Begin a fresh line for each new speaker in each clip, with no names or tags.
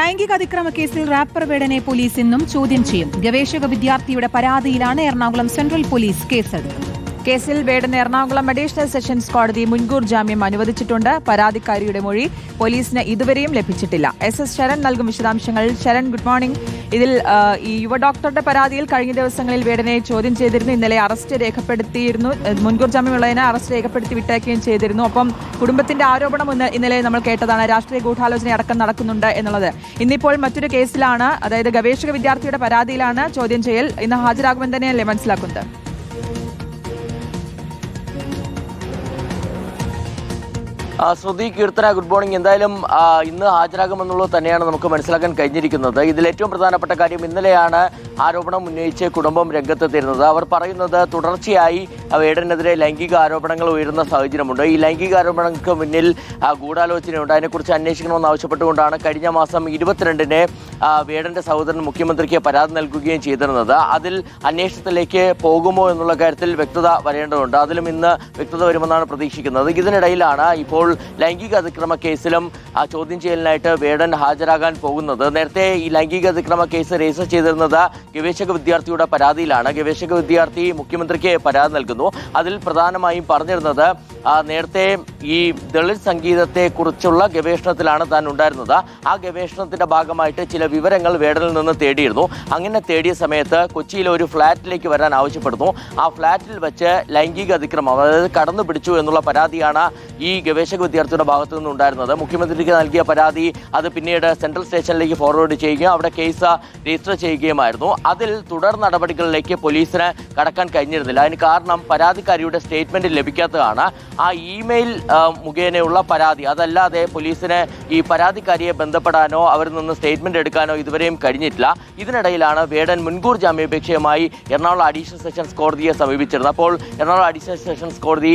ലൈംഗിക അതിക്രമ കേസിൽ wrapper വേടനെ police ഇന്നും ചോദ്യം ചെയ്യും. ഗവേഷക വിദ്യാർത്ഥിയുടെ പരാതിയിലാണ് എറണാകുളം സെൻട്രൽ പോലീസ് കേസെടുത്തത്.
കേസിൽ വേടന് എറണാകുളം അഡീഷണൽ സെഷൻസ് കോടതി മുൻകൂർ ജാമ്യം അനുവദിച്ചിട്ടുണ്ട്. പരാതിക്കാരിയുടെ മൊഴി പോലീസിന് ഇതുവരെയും ലഭിച്ചിട്ടില്ല. എസ് എസ് ശരൺ നൽകും വിശദാംശങ്ങൾ. Sharan good morning. ഇതിൽ ഈ യുവ ഡോക്ടറുടെ പരാതിയിൽ കഴിഞ്ഞ ദിവസങ്ങളിൽ വേടനെ ചോദ്യം ചെയ്തിരുന്നു. ഇന്നലെ അറസ്റ്റ് രേഖപ്പെടുത്തിയിരുന്നു. മുൻകൂർ ജാമ്യമുള്ളതിനെ അറസ്റ്റ് രേഖപ്പെടുത്തി വിട്ടയക്കുകയും ചെയ്തിരുന്നു. അപ്പം കുടുംബത്തിന്റെ ആരോപണം ഇന്ന- ഇന്നലെ നമ്മൾ കേട്ടതാണ്. രാഷ്ട്രീയ ഗൂഢാലോചന അടക്കം നടക്കുന്നുണ്ട് എന്നുള്ളത്. ഇന്നിപ്പോൾ മറ്റൊരു കേസിലാണ്. അതായത് ഗവേഷക വിദ്യാർത്ഥിയുടെ പരാതിയിലാണ് ചോദ്യം ചെയ്യൽ. ഇന്ന് ഹാജരാകുമെന്ന് തന്നെയല്ലേ മനസ്സിലാക്കുന്നത്?
Shruti Keerthana good morning. എന്തായാലും ഇന്ന് ഹാജരാകുമെന്നുള്ളത് തന്നെയാണ് നമുക്ക് മനസ്സിലാക്കാൻ കഴിഞ്ഞിരിക്കുന്നത്. ഇതിൽ ഏറ്റവും പ്രധാനപ്പെട്ട കാര്യം ഇന്നലെയാണ് ആരോപണം ഉന്നയിച്ച് കുടുംബം രംഗത്തെത്തിയിരുന്നത്. അവർ പറയുന്നത് തുടർച്ചയായി വേടനെതിരെ ലൈംഗിക ആരോപണങ്ങൾ ഉയരുന്ന സാഹചര്യമുണ്ട്. ഈ ലൈംഗിക ആരോപണങ്ങൾക്ക് മുന്നിൽ ഗൂഢാലോചനയുണ്ട്. അതിനെക്കുറിച്ച് അന്വേഷിക്കണമെന്ന് ആവശ്യപ്പെട്ടുകൊണ്ടാണ് കഴിഞ്ഞ മാസം ഇരുപത്തിരണ്ടിന് വേടന്റെ സഹോദരൻ മുഖ്യമന്ത്രിക്ക് പരാതി നൽകുകയും ചെയ്തിരുന്നത്. അതിൽ അന്വേഷണത്തിലേക്ക് പോകുമോ എന്നുള്ള കാര്യത്തിൽ വ്യക്തത വരേണ്ടതുണ്ട്. അതിലും ഇന്ന് വ്യക്തത വരുമെന്നാണ് പ്രതീക്ഷിക്കുന്നത്. ഇതിനിടയിലാണ് ഇപ്പോൾ ലൈംഗിക അതിക്രമ കേസിലും ചോദ്യം ചെയ്യലിനായിട്ട് വേടൻ ഹാജരാകാൻ പോകുന്നത്. നേരത്തെ ഈ ലൈംഗിക അതിക്രമ കേസ് രജിസ്റ്റർ ചെയ്തിരുന്നത് ഗവേഷക വിദ്യാർത്ഥിയുടെ പരാതിയിലാണ്. ഗവേഷക വിദ്യാർത്ഥി മുഖ്യമന്ത്രിക്ക് പരാതി നൽകുന്നു. അതിൽ പ്രധാനമായും പറഞ്ഞിരുന്നത് നേരത്തെ ഈ ദളിത് സംഗീതത്തെക്കുറിച്ചുള്ള ഗവേഷണത്തിലാണ് താൻ ഉണ്ടായിരുന്നത്. ആ ഗവേഷണത്തിന്റെ ഭാഗമായിട്ട് ചില വിവരങ്ങൾ വേടനിൽ നിന്ന് തേടിയിരുന്നു. അങ്ങനെ തേടിയ സമയത്ത് കൊച്ചിയിൽ ഒരു ഫ്ലാറ്റിലേക്ക് വരാൻ ആവശ്യപ്പെടുന്നു. ആ ഫ്ലാറ്റിൽ വെച്ച് ലൈംഗിക അതിക്രമം അതായത് കടന്നു പിടിച്ചു എന്നുള്ള പരാതിയാണ് ഈ ഗവേഷക വിദ്യാർത്ഥിയുടെ ഭാഗത്തു നിന്നുണ്ടായിരുന്നത് മുഖ്യമന്ത്രിക്ക് നൽകിയ പരാതി അത് പിന്നീട് സെൻട്രൽ സ്റ്റേഷനിലേക്ക് ഫോർവേഡ് ചെയ്യുകയും അവിടെ കേസ് രജിസ്റ്റർ ചെയ്യുകയുമായിരുന്നു. അതിൽ തുടർ നടപടികളിലേക്ക് പോലീസിന് കടക്കാൻ കഴിഞ്ഞിരുന്നില്ല. അതിന് കാരണം പരാതിക്കാരിയുടെ സ്റ്റേറ്റ്മെന്റ് ലഭിക്കാത്തതാണ്. ആ ഇമെയിൽ മുഖേനയുള്ള പരാതി. അതല്ലാതെ പോലീസിന് ഈ പരാതിക്കാരിയെ ബന്ധപ്പെടാനോ അവരിൽ നിന്ന് സ്റ്റേറ്റ്മെന്റ് എടുക്കാനോ ഇതുവരെയും കഴിഞ്ഞിട്ടില്ല. ഇതിനിടയിലാണ് വേടൻ മുൻകൂർ ജാമ്യാപേക്ഷയുമായി എറണാകുളം അഡീഷണൽ സെഷൻസ് കോടതിയെ സമീപിച്ചിരുന്നത്. അപ്പോൾ എറണാകുളം അഡീഷണൽ സെഷൻസ് കോടതി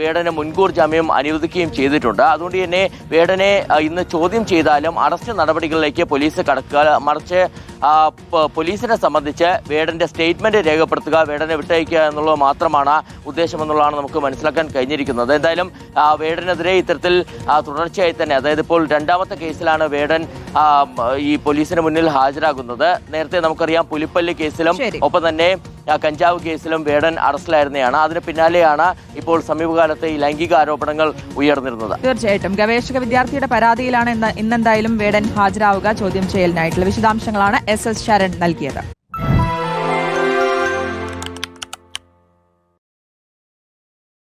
വേടന് മുൻകൂർ ജാമ്യം അനുവദിക്കുകയും ചെയ്തിട്ടുണ്ട്. അതുകൊണ്ട് തന്നെ വേടനെ ഇന്ന് ചോദ്യം ചെയ്താലും അറസ്റ്റ് നടപടികളിലേക്ക് പോലീസ് കടക്കുക മറിച്ച് പോലീസിനെ സംബന്ധിച്ച് വേടന്റെ സ്റ്റേറ്റ്മെന്റ് രേഖപ്പെടുത്തുക വേടനെ വിട്ടയക്കുക എന്നുള്ളത് മാത്രമാണ് ഉദ്ദേശമെന്നുള്ളതാണ് നമുക്ക് മനസ്സിലാക്കാൻ കഴിഞ്ഞിരിക്കുന്നത്. എന്തായാലും വേടനെതിരെ ഇത്തരത്തിൽ തുടർച്ചയായി തന്നെ അതായത് ഇപ്പോൾ രണ്ടാമത്തെ കേസിലാണ് വേടൻ ഈ പോലീസിന് മുന്നിൽ ഹാജരാകുന്നത്. നേരത്തെ നമുക്കറിയാം പുലിപ്പള്ളി കേസിലും ഒപ്പം തന്നെ കഞ്ചാവ് കേസിലും വേടൻ അറസ്റ്റിലായിരുന്നതാണ് അതിന് പിന്നാലെയാണ് ഇപ്പോൾ സമീപകാലത്തെ ഈ ലൈംഗിക ആരോപണങ്ങൾ ഉയർന്നിരുന്നത്.
തീർച്ചയായിട്ടും. ഗവേഷക വിദ്യാർത്ഥിയുടെ പരാതിയിലാണ് ഇന്ന് ഇന്നെന്തായാലും വേടൻ ഹാജരാവുക. ചോദ്യം ചെയ്യലിനായിട്ടുള്ള വിശദാംശങ്ങളാണ് എസ് എസ് ശരൺ നൽകിയത്.